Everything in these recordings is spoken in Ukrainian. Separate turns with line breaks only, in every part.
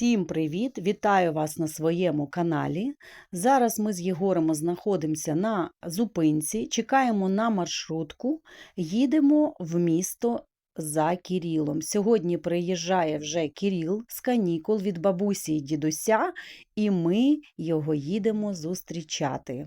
Всім привіт! Вітаю вас на своєму каналі. Зараз ми з Єгорем знаходимося на зупинці, чекаємо на маршрутку, їдемо в місто за Кірілом. Сьогодні приїжджає вже Кіріл з канікул від бабусі і дідуся, і ми його їдемо зустрічати.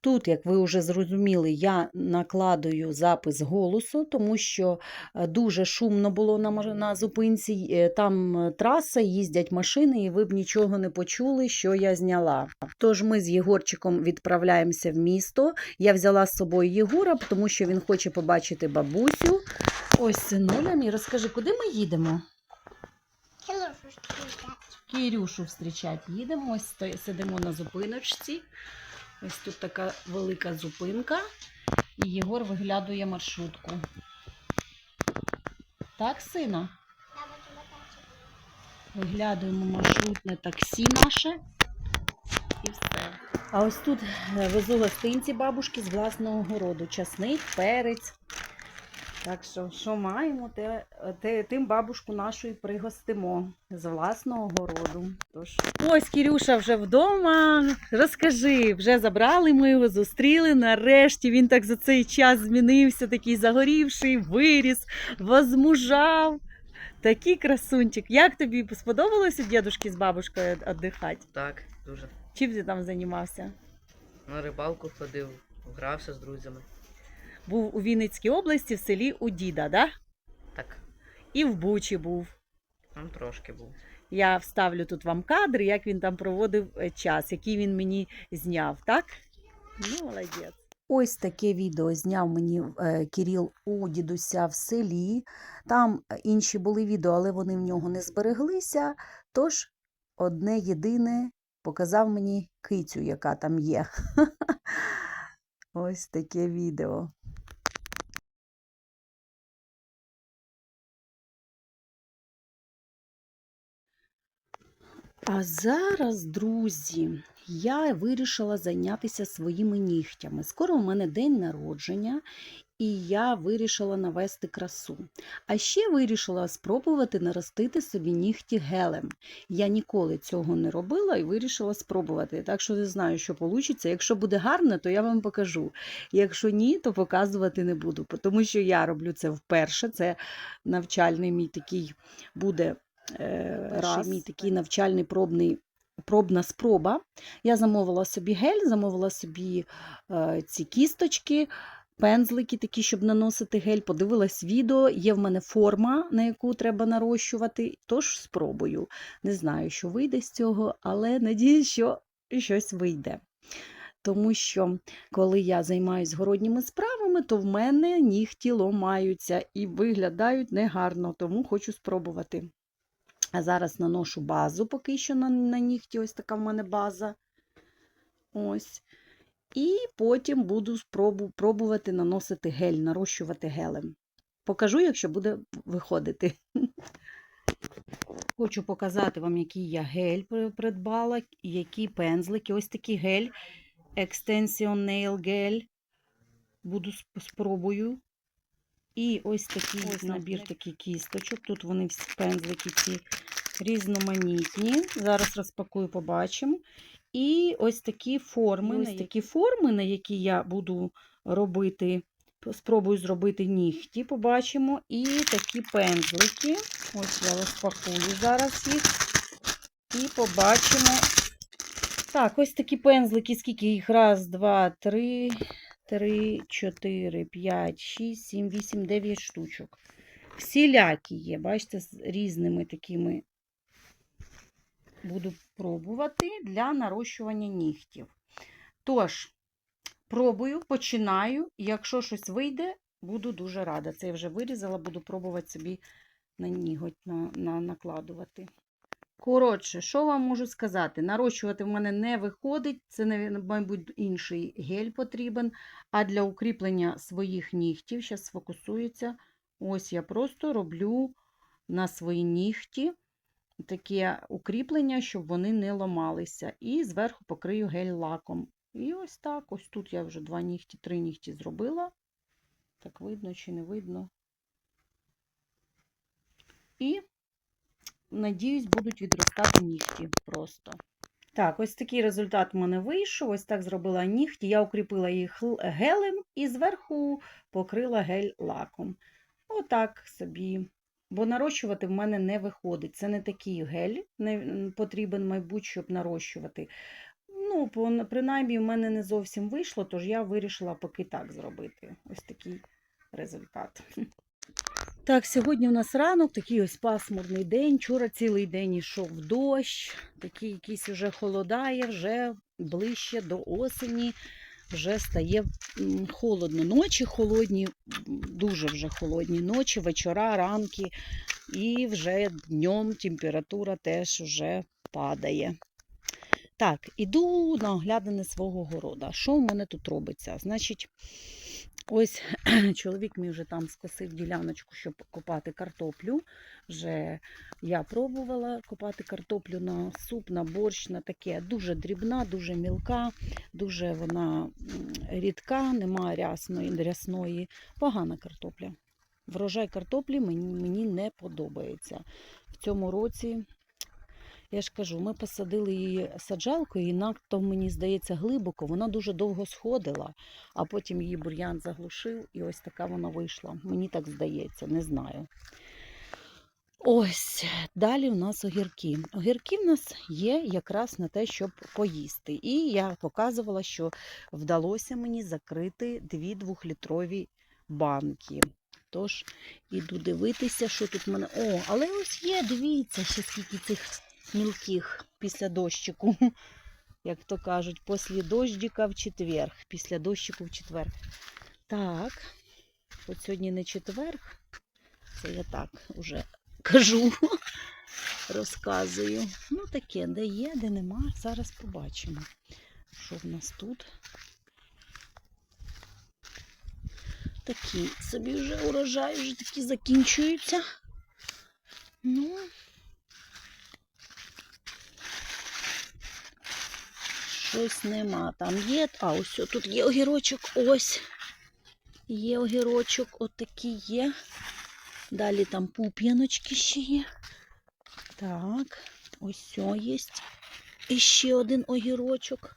Тут, як ви вже зрозуміли, я накладую запис голосу, тому що е, дуже шумно було на, на зупинці. е, Там е, траса, їздять машини, і ви б нічого не почули, що я зняла. Тож ми з Єгорчиком відправляємося в місто. Я взяла з собою Єгора, тому що він хоче побачити бабусю. Ось, синуля мій, розкажи, куди ми їдемо? Кірюшу зустрічати їдемо. Ось сидимо на зупиночці. Ось тут така велика зупинка. І Єгор виглядує маршрутку. Так, сина? Виглядуємо маршрутне таксі наше. І все. А ось тут е, везу гостинці бабушки з власного городу. Часник, перець. Так що, що маємо, те, те, тим бабушку нашу і пригостимо з власного городу. Тож. Ось Кірюша вже вдома. Розкажи, вже забрали ми його, зустріли. Нарешті він так за цей час змінився, такий загорівший, виріс, возмужав. Такий красунчик. Як тобі сподобалося дідушки з бабушкою віддихати?
Так, дуже.
Чим ти там займався?
На рибалку ходив, грався з друзями.
Був у Вінницькій області в селі у діда, да?
Так,
і в Бучі був.
там трошки був.
Я вставлю тут вам кадри, як він там проводив е, час, який він мені зняв, так? Ну, молодець. Ось таке відео зняв мені е, Кіріл у дідуся в селі. Там е, інші були відео, але вони в нього не збереглися. Тож одне єдине показав мені кицю, яка там є. Ось таке відео. А зараз, друзі, я вирішила зайнятися своїми нігтями. Скоро у мене день народження, і я вирішила навести красу. А ще вирішила спробувати наростити собі нігті гелем. Я ніколи цього не робила і вирішила спробувати. Так що не знаю, що вийде. Якщо буде гарно, то я вам покажу. Якщо ні, то показувати не буду, тому що я роблю це вперше. Це навчальний мій такий буде раз. мій такий навчальний пробний. Пробна спроба. Я замовила собі гель, замовила собі е, ці кісточки, пензлики такі, щоб наносити гель. Подивилась відео. Є в мене форма, на яку треба нарощувати. Тож спробую. Не знаю, що вийде з цього, але надіюсь, що щось вийде. Тому що коли я займаюся городніми справами, то в мене нігті ломаються і виглядають негарно, тому хочу спробувати. А зараз наношу базу поки що на, на нігті. Ось така в мене база. Ось. І потім буду спробу, пробувати наносити гель, нарощувати гелем. Покажу, якщо буде виходити. Хочу показати вам, який я гель придбала, які пензлики. Ось такий гель Extension Nail Gel. Буду спробую. І ось такий
Ось
набір таких кісточок. Тут вони всі пензлики ці різноманітні. Зараз розпакую, побачимо. І ось такі форми, ось такі форми, на які я буду робити, спробую зробити нігті, побачимо. І такі пензлики. Ось я розпакую зараз їх. І побачимо. Так, ось такі пензлики, скільки їх? Раз, два, три, три, чотири, п'ять, шість, сім, вісім, дев'ять штучок. Всілякі є, бачите, з різними такими буду пробувати для нарощування нігтів. Тож, пробую, починаю. і Якщо щось вийде, буду дуже рада. Це я вже вирізала, буду пробувати собі на ніготь на, на, накладувати. Коротше, що вам можу сказати? Нарощувати в мене не виходить, це, мабуть, інший гель потрібен. А для укріплення своїх нігтів, зараз сфокусується, ось я просто роблю на свої нігті таке укріплення, щоб вони не ламалися. І зверху покрию гель-лаком. І ось так, ось тут я вже два нігті, три нігті зробила. Так видно чи не видно. І надіюсь, будуть відростати нігті просто. Так, ось такий результат в мене вийшов. Ось так зробила нігті. Я укріпила їх гелем і зверху покрила гель-лаком. Отак собі. Бо нарощувати в мене не виходить. Це не такий гель не потрібен, мабуть, щоб нарощувати. Ну, принаймні, в мене не зовсім вийшло, тож я вирішила поки так зробити. Ось такий результат. Так, сьогодні у нас ранок, такий ось пасмурний день. Вчора цілий день йшов дощ, такий якийсь вже холодає, вже ближче до осені, вже стає холодно. Ночі холодні, дуже вже холодні ночі, вечора, ранки, і вже днем температура теж вже падає. Так, іду на оглядане свого города. Що в мене тут робиться? Значить, ось чоловік мій вже там скосив діляночку, щоб копати картоплю. Вже я пробувала копати картоплю на суп, на борщ, на таке. Дуже дрібна, дуже мілка, дуже вона рідка, немає рясної, рясної. Погана картопля. Врожай картоплі мені, мені не подобається. В цьому році я ж кажу, ми посадили її саджалкою, і надто, мені здається, глибоко. Вона дуже довго сходила, а потім її бур'ян заглушив, і ось така вона вийшла. Мені так здається, не знаю. Ось далі у нас огірки. Огірки в нас є якраз на те, щоб поїсти. І я показувала, що вдалося мені закрити дві двохлітрові банки. Тож іду дивитися, що тут в мене. О, але ось є, дивіться, ще скільки цих мілких після дощику. Як то кажуть, після дощика в четвер. Після дощику в четвер. Так, от сьогодні не четверг. Це я так уже кажу, розказую. Ну, таке, де є, де нема. Зараз побачимо, що в нас тут. Такі собі вже урожай, вже такі закінчуються. Ну, щось нема. Там є. А, ось тут є огірочок. Ось. Є огірочок, отакий є. Далі там пуп'яночки ще є. Так, ось є. І ще один огірочок.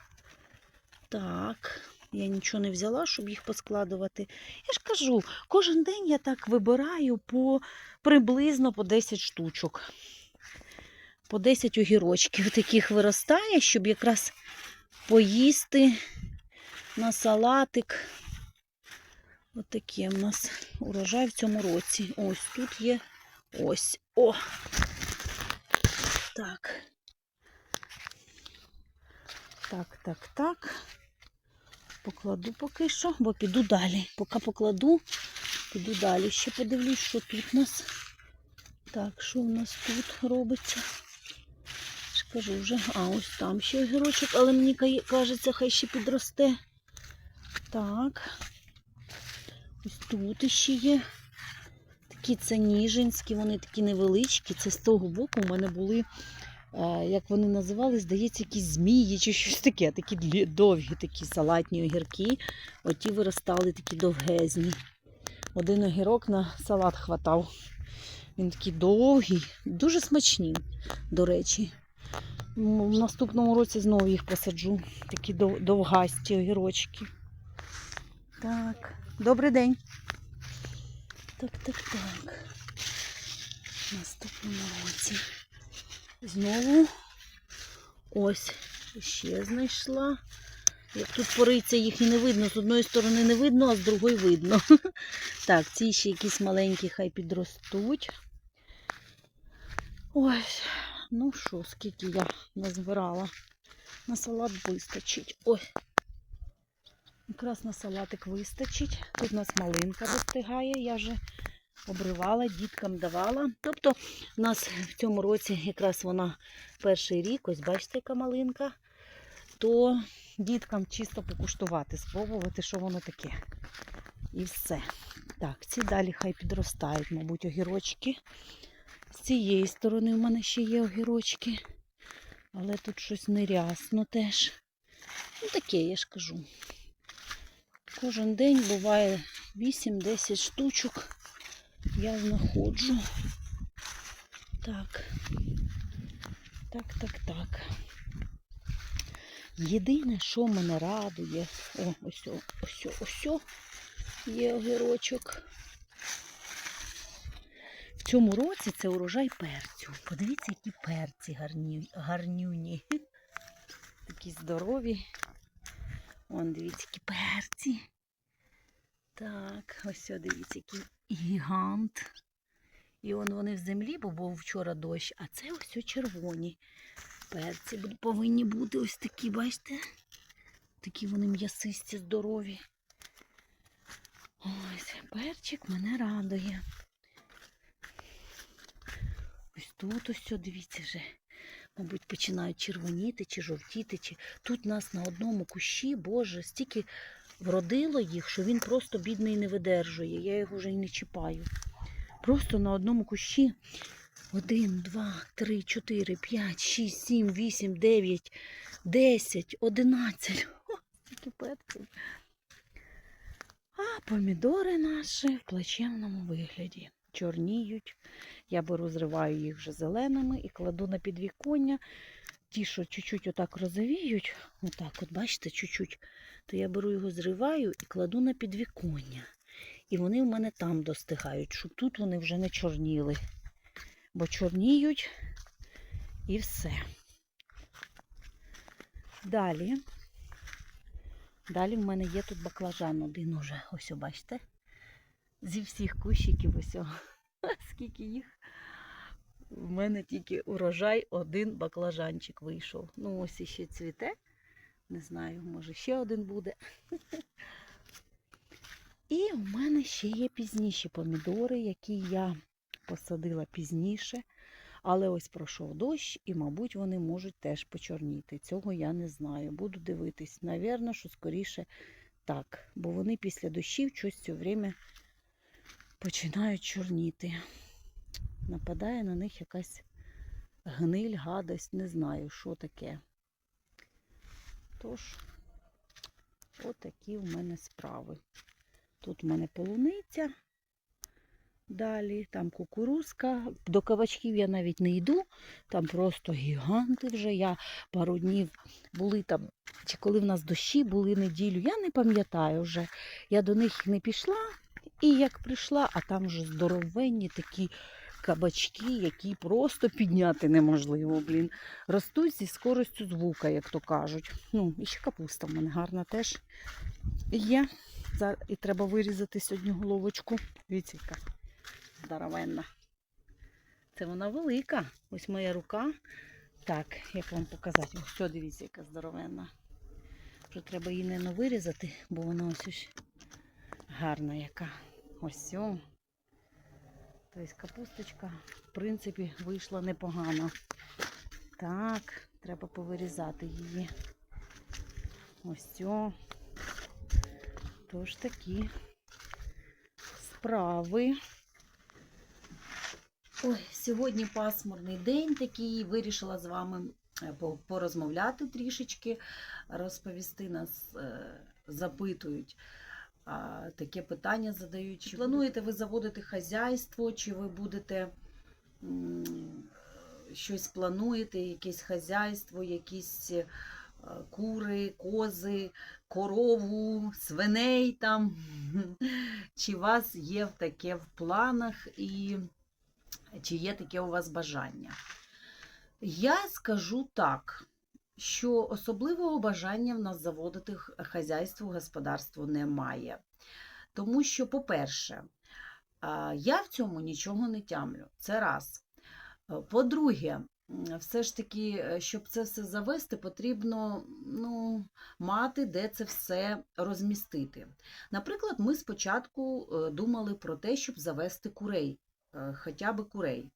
Так, я нічого не взяла, щоб їх поскладувати. Я ж кажу, кожен день я так вибираю по приблизно по 10 штучок. По 10 огірочків таких виростає, щоб якраз поїсти на салатик. Отаке в нас урожай в цьому році. Ось тут є ось. О! Так. Так, так, так. Покладу поки що, бо піду далі. Поки покладу, піду далі. Ще подивлюсь, що тут у нас. Так, що в нас тут робиться? Кажу вже. А, ось там ще огірочок, але мені кажеться, хай ще підросте. Так. Ось тут іще є. Такі це ніжинські, вони такі невеличкі. Це з того боку у мене були, е, як вони називали, здається, якісь змії чи щось таке. Такі довгі такі салатні огірки. Оті виростали такі довгезні. Один огірок на салат хватав. Він такий довгий, дуже смачні, до речі. В наступному році знову їх посаджу. Такі довгасті огірочки. Так, добрий день. Так, так, так. В наступному році. Знову ось ще знайшла. Як тут пориться, їх і не видно. З одної сторони не видно, а з другої видно. Так, ці ще якісь маленькі хай підростуть. Ось, ну що, скільки я назбирала. На салат вистачить. Ой. Якраз на салатик вистачить. Тут у нас малинка достигає, я вже обривала, діткам давала. Тобто у нас в цьому році якраз вона перший рік, ось бачите, яка малинка, то діткам чисто покуштувати, спробувати, що воно таке. І все. Так, ці далі хай підростають, мабуть, огірочки. З цієї сторони в мене ще є огірочки, але тут щось нерясно теж. Ну, таке, я ж кажу. Кожен день буває 8-10 штучок. Я знаходжу. так. Так, так, так. Єдине, що мене радує, о, ось, ось, о, ось є огірочок. Цьому році це урожай перцю. Подивіться, які перці гарні, гарнюні. Такі здорові. Вон, дивіться, які перці. Так, ось дивіться, який гігант. І он вони в землі, бо був вчора дощ, а це ось червоні перці. Повинні бути ось такі, бачите? Такі вони м'ясисті, здорові. Ось, перчик мене радує. Ось тут ось, дивіться вже. Мабуть, починають червоніти чи жовтіти. Чи... Тут нас на одному кущі, Боже, стільки вродило їх, що він просто бідний не видержує. Я його вже й не чіпаю. Просто на одному кущі один, два, три, чотири, п'ять, шість, сім, вісім, дев'ять, десять, одинадцять. О, скільки перців. А помідори наші в плачевному вигляді. Чорніють. Я беру, зриваю їх вже зеленими і кладу на підвіконня. Ті, що чуть-чуть отак розовіють, отак, от бачите, чуть-чуть, то я беру його, зриваю і кладу на підвіконня. І вони в мене там достигають, щоб тут вони вже не чорніли. Бо чорніють і все. Далі. Далі в мене є тут баклажан один уже. Ось, бачите? Зі всіх кущиків ось. о. Скільки їх. В мене тільки урожай один баклажанчик вийшов. Ну, ось іще цвіте. Не знаю, може ще один буде. І в мене ще є пізніші помідори, які я посадила пізніше. Але ось пройшов дощ, і, мабуть, вони можуть теж почорніти. Цього я не знаю. Буду дивитись. Навірно, що скоріше так. Бо вони після дощів щось все время починають чорніти. Нападає на них якась гниль, гадость, не знаю, що таке. Тож, отакі в мене справи. Тут в мене полуниця. Далі там кукурузка. До кабачків я навіть не йду. Там просто гіганти вже. Я пару днів були там, чи коли в нас дощі були неділю, я не пам'ятаю вже. Я до них не пішла. І як прийшла, а там вже здоровенні такі кабачки, які просто підняти неможливо, блін. Ростуть зі скоростю звука, як то кажуть. Ну, і ще капуста в мене гарна теж є. І треба вирізати сьогодні головочку. Дивіться, яка здоровенна. Це вона велика. Ось моя рука. Так, як вам показати? Ось що, дивіться, яка здоровенна. Вже треба її не вирізати, бо вона ось ось гарна яка. Ось о. Тобто капусточка, в принципі, вийшла непогано. Так, треба повирізати її. Ось. Тож такі справи. Ой, сьогодні пасмурний день такий. Вирішила з вами е, порозмовляти трішечки, розповісти нас, е, запитують. Таке питання задають. Чи плануєте ви заводити хазяйство, чи ви будете щось плануєте, якесь хазяйство, якісь е, кури, кози, корову, свиней там. Чи у вас є таке в планах і чи є таке у вас бажання? Я скажу так, що особливого бажання в нас заводити хазяйство, господарство немає. Тому що, по-перше, я в цьому нічого не тямлю. Це раз. Е, По-друге, все ж таки, е, щоб це все завести, потрібно ну, мати, де це все розмістити. Наприклад, ми спочатку е, думали про те, щоб завести курей, хоча б курей.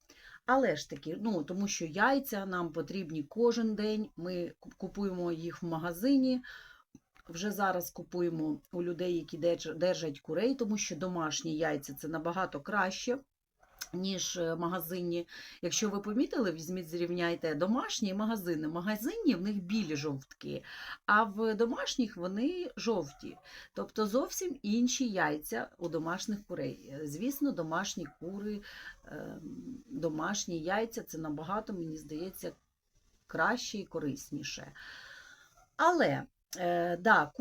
Але ж таки, ну, тому що яйця нам потрібні кожен день. Ми купуємо їх в магазині. Вже зараз купуємо у людей, які держать курей, тому що домашні яйця це набагато краще. Ніж е, магазинні. Якщо ви помітили, візьміть, зрівняйте домашні і магазини. Магазинні в них білі жовтки, а в домашніх вони жовті. Тобто зовсім інші яйця у домашніх курей. Е, Звісно, домашні кури, е, домашні яйця це набагато, мені здається, краще і корисніше. Але е, да,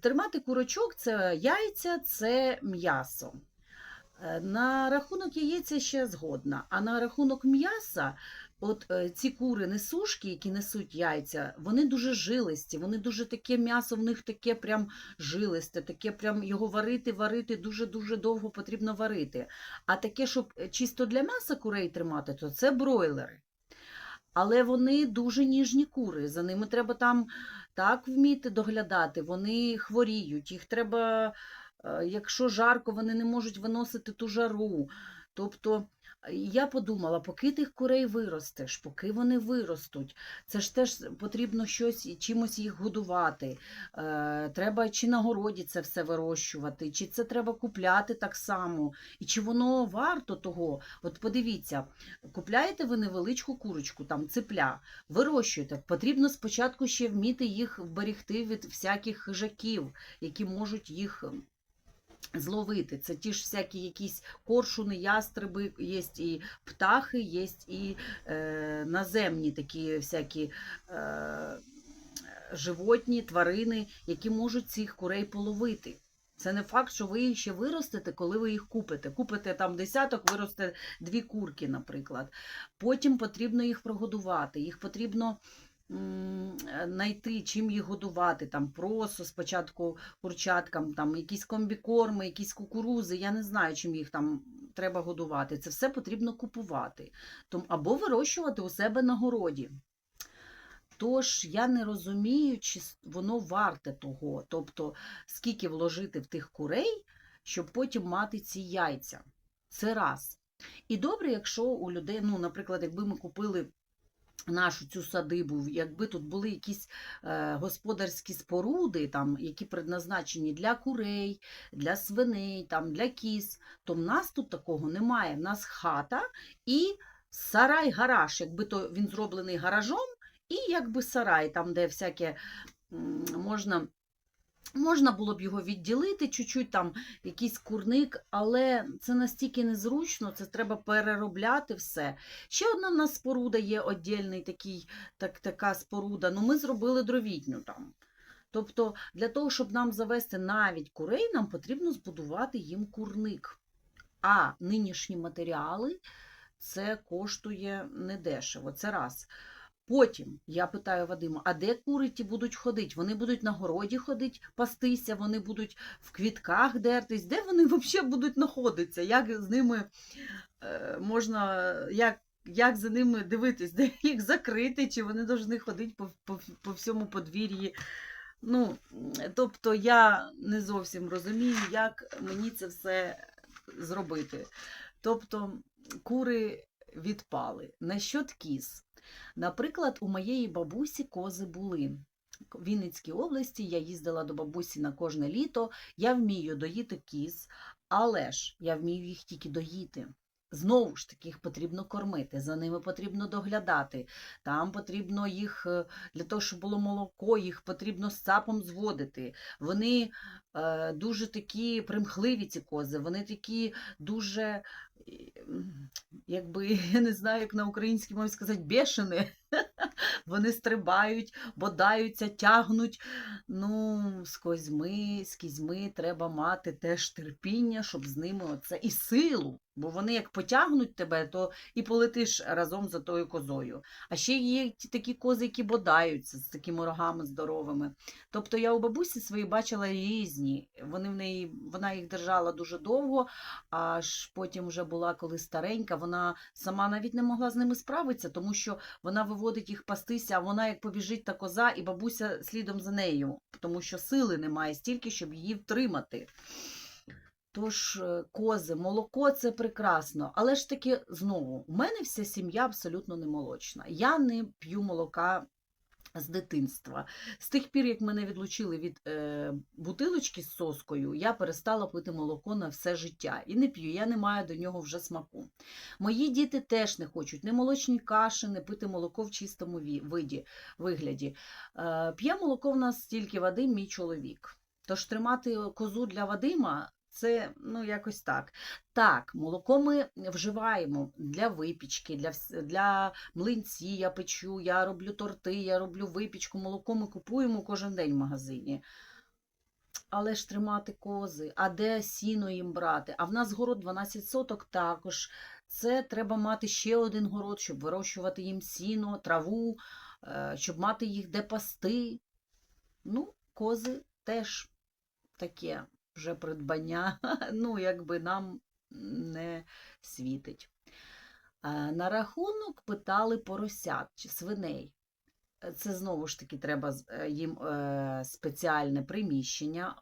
тримати курочок це яйця, це м'ясо. Е, На рахунок яєць ще згодна. А на рахунок м'яса, от е, ці кури несушки, які несуть яйця, вони дуже жилисті, вони дуже таке м'ясо в них таке прям жилисте, таке прям його варити, варити дуже-дуже довго потрібно варити. А таке, щоб е, чисто для м'яса курей тримати, то це бройлери. Але вони дуже ніжні кури. За ними треба там так вміти доглядати. Вони хворіють, їх треба якщо жарко, вони не можуть виносити ту жару. Тобто е, я подумала, поки тих курей виростеш, поки вони виростуть, це ж теж потрібно щось чимось їх годувати. Е, треба чи на городі це все вирощувати, чи це треба купляти так само, і чи воно варто того. От подивіться, купляєте ви невеличку курочку, там ципля, вирощуєте. Потрібно спочатку ще вміти їх вберегти від всяких хижаків, які можуть їх зловити. Це ті ж всякі якісь коршуни, ястреби, є і птахи, є і е, наземні такі всякі. Е, Животні, тварини, які можуть цих курей половити. Це не факт, що ви їх ще виростете, коли ви їх купите. Купите там десяток, виросте дві курки, наприклад. Потім потрібно їх прогодувати, їх потрібно знайти, чим їх годувати. Там просо спочатку курчаткам, там якісь комбікорми, якісь кукурузи. Я не знаю, чим їх там треба годувати. Це все потрібно купувати. Том, або вирощувати у себе на городі. Тож я не розумію, чи воно варте того, тобто скільки вложити в тих курей, щоб потім мати ці яйця. Це раз. І добре, якщо у людей, ну, наприклад, якби ми купили нашу цю садибу, якби тут були якісь е, господарські споруди, там, які предназначені для курей, для свиней, там, для кіз, то в нас тут такого немає. В нас хата і сарай-гараж, якби то він зроблений гаражом, і якби сарай, там, де всяке можна. Можна було б його відділити, чуть-чуть там якийсь курник, але це настільки незручно, це треба переробляти все. Ще одна в нас споруда є віддільний такий, так, така споруда. Ну, ми зробили дровітню там. Тобто, для того, щоб нам завести навіть курей, нам потрібно збудувати їм курник. А нинішні матеріали це коштує недешево. Це раз. Потім я питаю Вадима, а де кури ті будуть ходити? Вони будуть на городі ходити, пастися, вони будуть в квітках дертись. Де вони взагалі будуть знаходитися? Як з ними е, можна, як, як за ними дивитись, де їх закрити, чи вони повинні ходити по, по, по всьому подвір'ї? Ну, тобто я не зовсім розумію, як мені це все зробити. Тобто кури відпали. Насчет кіз. Наприклад, у моєї бабусі кози були. В Вінницькій області я їздила до бабусі на кожне літо. Я вмію доїти кіз, але ж я вмію їх тільки доїти. Знову ж таки, їх потрібно кормити, за ними потрібно доглядати. Там потрібно їх, е, для того, щоб було молоко, їх потрібно з цапом зводити. Вони е, дуже такі примхливі, ці кози, вони такі дуже, е, якби, я не знаю, як на українській мові сказати, бешені. Вони стрибають, бодаються, тягнуть. Ну, з козьми, з кізьми треба мати теж терпіння, щоб з ними оце і силу. Бо вони як потягнуть тебе, то і полетиш разом за тою козою. А ще є ті такі кози, які бодаються з такими рогами здоровими. Тобто я у бабусі свої бачила різні. Вони в неї, вона їх держала дуже довго, аж потім вже була коли старенька, вона сама навіть не могла з ними справитися, тому що вона виводить їх пастися, а вона як побіжить та коза, і бабуся слідом за нею, тому що сили немає стільки, щоб її втримати. Тож, е, кози, молоко це прекрасно. Але ж таки, знову, у мене вся сім'я абсолютно не молочна. Я не п'ю молока з дитинства. З тих пір, як мене відлучили від е, бутилочки з соскою, я перестала пити молоко на все життя. І не п'ю, я не маю до нього вже смаку. Мої діти теж не хочуть не молочні каші, не пити молоко в чистому виді, вигляді. Е, п'є молоко в нас тільки Вадим, мій чоловік. Тож тримати козу для Вадима це ну якось так. Так, молоко ми вживаємо для випічки, для, для млинці я печу, я роблю торти, я роблю випічку, молоко ми купуємо кожен день в магазині. Але ж тримати кози, а де сіно їм брати? А в нас город 12 соток також. Це треба мати ще один город, щоб вирощувати їм сіно, траву, е, щоб мати їх де пасти. Ну, кози теж таке вже придбання, ну, якби нам не світить. Е, На рахунок питали поросят чи свиней. Е, Це знову ж таки треба е, їм спеціальне приміщення,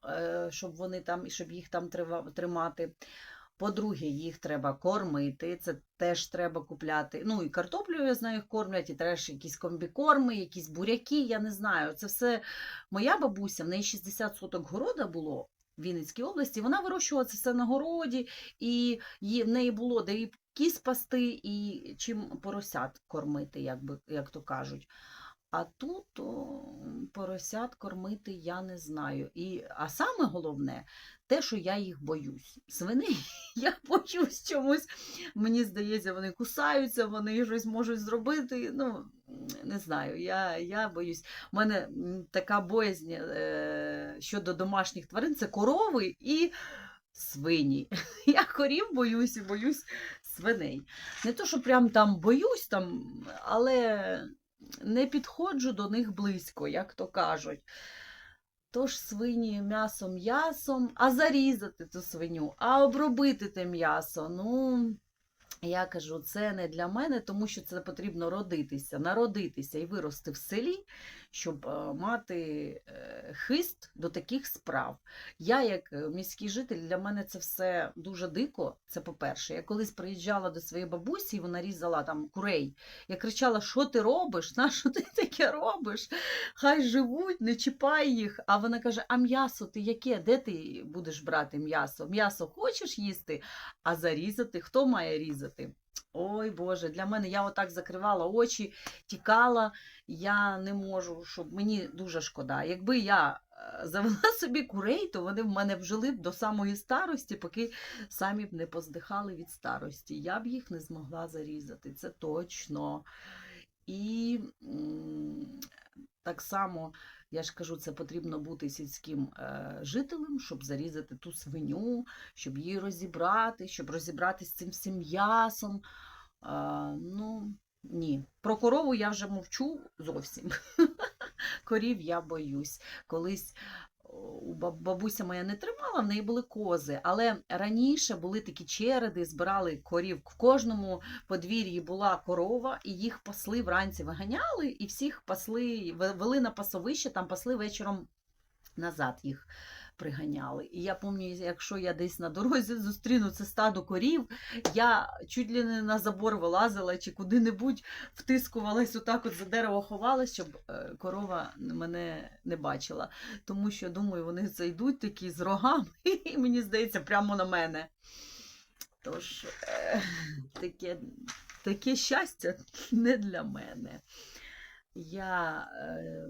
щоб вони там, щоб їх там тримати. По-друге, їх треба кормити. Це теж треба купляти. Ну і картоплю, я знаю, їх кормлять, і теж якісь комбікорми, якісь буряки, я не знаю. Це все моя бабуся, в неї 60 соток города було Вінницькій області. Вона вирощувала все на городі, і в неї було де і кіз пасти, і чим поросят кормити, як, би, як то кажуть. А тут о, поросят кормити я не знаю. І, а саме головне, те, що я їх боюсь. Свиней я боюсь чомусь. Мені здається, вони кусаються, вони щось можуть зробити. Ну, не знаю, я, я боюсь. У мене така боязнь е, щодо домашніх тварин це корови і свині. Я корів боюсь і боюсь свиней. Не то, що прям там боюсь, там, але не підходжу до них близько, як то кажуть. Тож свині м'ясо м'ясом, а зарізати ту свиню, а обробити те м'ясо. Ну, я кажу, це не для мене, тому що це потрібно родитися, народитися і вирости в селі, щоб е, мати е, хист до таких справ. Я, як е, міський житель, для мене це все дуже дико. Це по-перше. Я колись приїжджала до своєї бабусі, вона різала там курей. Я кричала: що ти робиш? На що ти таке робиш? Хай живуть, не чіпай їх. А вона каже: А м'ясо ти яке? Де ти будеш брати м'ясо? М'ясо хочеш їсти, а зарізати хто має різати? Ой Боже, для мене я отак закривала очі, тікала. Я не можу, щоб мені дуже шкода. Якби я е, завела собі курей, то вони в мене б жили б до самої старості, поки самі б не поздихали від старості. Я б їх не змогла зарізати, це точно. І так само, я ж кажу, це потрібно бути сільським е, жителем, щоб зарізати ту свиню, щоб її розібрати, щоб розібратися з цим всім м'ясом. Ну, ні. Про корову я вже мовчу зовсім. Корів я боюсь. Колись бабуся моя не тримала, в неї були кози. Але раніше були такі череди, збирали корів. В кожному подвір'ї була корова, і їх пасли вранці виганяли, і всіх пасли, вели на пасовище, там пасли вечором назад їх приганяли. І я пам'ятаю, якщо я десь на дорозі зустріну це стадо корів, я чуть ли не на забор вилазила чи куди-небудь втискувалась, отак от за дерево ховалась, щоб е, корова мене не бачила. Тому що, думаю, вони зайдуть такі з рогами, і мені здається, прямо на мене. Тож, е, таке, таке щастя не для мене. Я, е,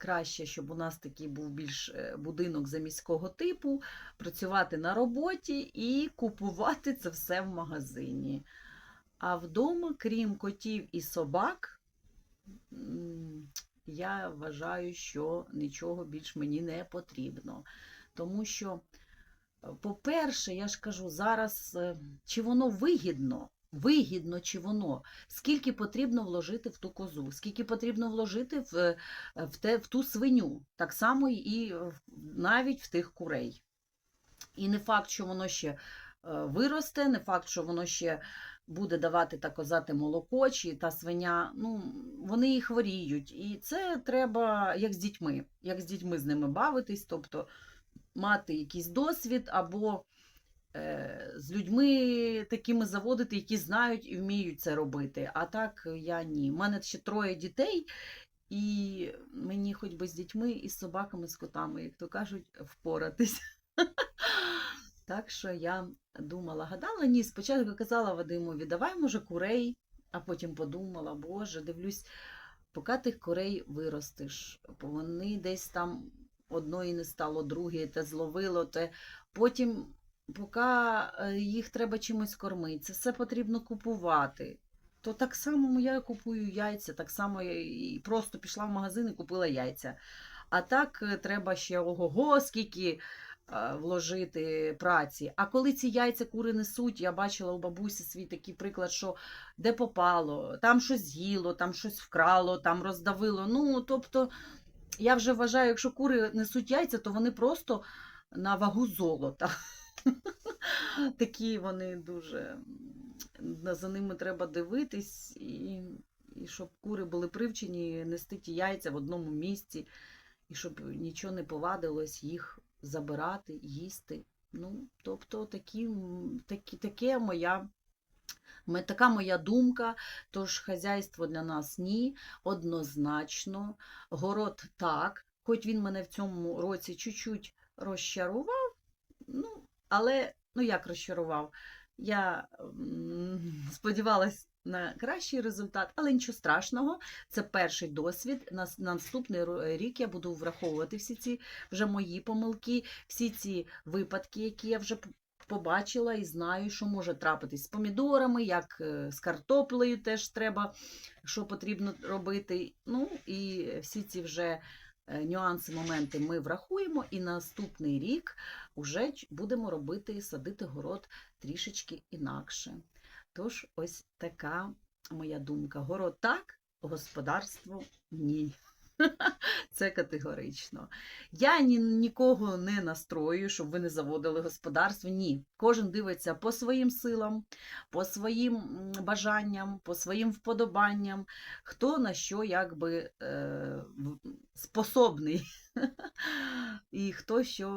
краще, щоб у нас такий був більш е, будинок заміського типу, працювати на роботі і купувати це все в магазині. А вдома, крім котів і собак, я вважаю, що нічого більш мені не потрібно. Тому що, е, по-перше, я ж кажу, зараз е, чи воно вигідно? Вигідно чи воно, скільки потрібно вложити в ту козу, скільки потрібно вложити в, е, в, те, в ту свиню, так само і навіть в тих курей. І не факт, що воно ще е, виросте, не факт, що воно ще буде давати та козати молоко, чи та свиня, ну, вони і хворіють. І це треба, як з дітьми, як з дітьми з ними бавитись, тобто мати якийсь досвід або з людьми такими заводити, які знають і вміють це робити. А так я ні. У мене ще троє дітей, і мені хоч би з дітьми, і з собаками, з котами, як то кажуть, впоратись. Так що я думала, гадала, ні, спочатку казала Вадимові, давай, може, курей, а потім подумала, боже, дивлюсь, поки тих курей виростиш, бо вони десь там одної не стало, другої те зловило, те потім, поки е, їх треба чимось кормити, це все потрібно купувати. То так само я купую яйця, так само я і просто пішла в магазин і купила яйця. А так е, треба ще ого-го, скільки е, вложити праці. А коли ці яйця кури несуть, я бачила у бабусі свій такий приклад, що де попало, там щось з'їло, там щось вкрало, там роздавило. Ну, тобто, я вже вважаю, якщо кури несуть яйця, то вони просто на вагу золота. Такі вони дуже. За ними треба дивитись, і, і щоб кури були привчені нести ті яйця в одному місці, і щоб нічого не повадилось їх забирати, їсти. Ну, тобто, такі, такі, таке моя. Така моя думка, тож хазяйство для нас ні, однозначно. Город так, хоч він мене в цьому році чуть-чуть розчарував, ну, але ну як розчарував? Я м, сподівалась на кращий результат, але нічого страшного. Це перший досвід. На, на наступний рік я буду враховувати всі ці вже мої помилки, всі ці випадки, які я вже побачила і знаю, що може трапитись з помідорами, як е, з картоплею теж треба, що потрібно робити. Ну і всі ці вже нюанси, моменти ми врахуємо, і наступний рік вже будемо робити, садити город трішечки інакше. Тож, ось така моя думка. Город так, господарство ні. Це категорично. Я ні, нікого не настрою, щоб ви не заводили господарство. Ні. Кожен дивиться по своїм силам, по своїм бажанням, по своїм вподобанням, хто на що якби е, способний. І хто що,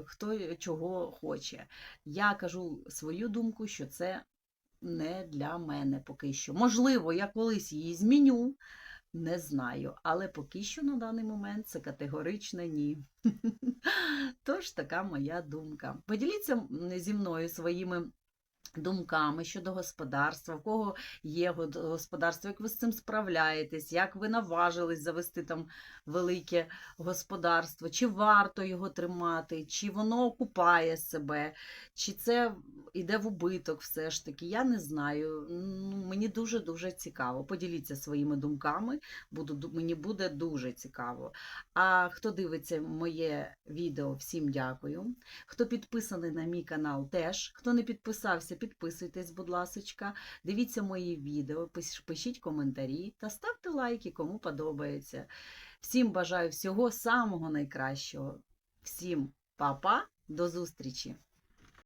е, хто чого хоче. Я кажу свою думку, що це не для мене поки що. Можливо, я колись її зміню, не знаю, але поки що на даний момент це категорично ні. Тож така моя думка. Поділіться зі мною своїми думками щодо господарства, в кого є господарство, як ви з цим справляєтесь, як ви наважились завести там велике господарство, чи варто його тримати, чи воно окупає себе, чи це йде в убиток все ж таки. Я не знаю. Ну, Мені дуже-дуже цікаво. Поділіться своїми думками, буду, мені буде дуже цікаво. А хто дивиться моє відео, всім дякую. Хто підписаний на мій канал, теж. Хто не підписався, підписуйтесь, будь ласочка. Дивіться мої відео, пишіть коментарі та ставте лайки, кому подобається. Всім бажаю всього самого найкращого. Всім па-па, до зустрічі!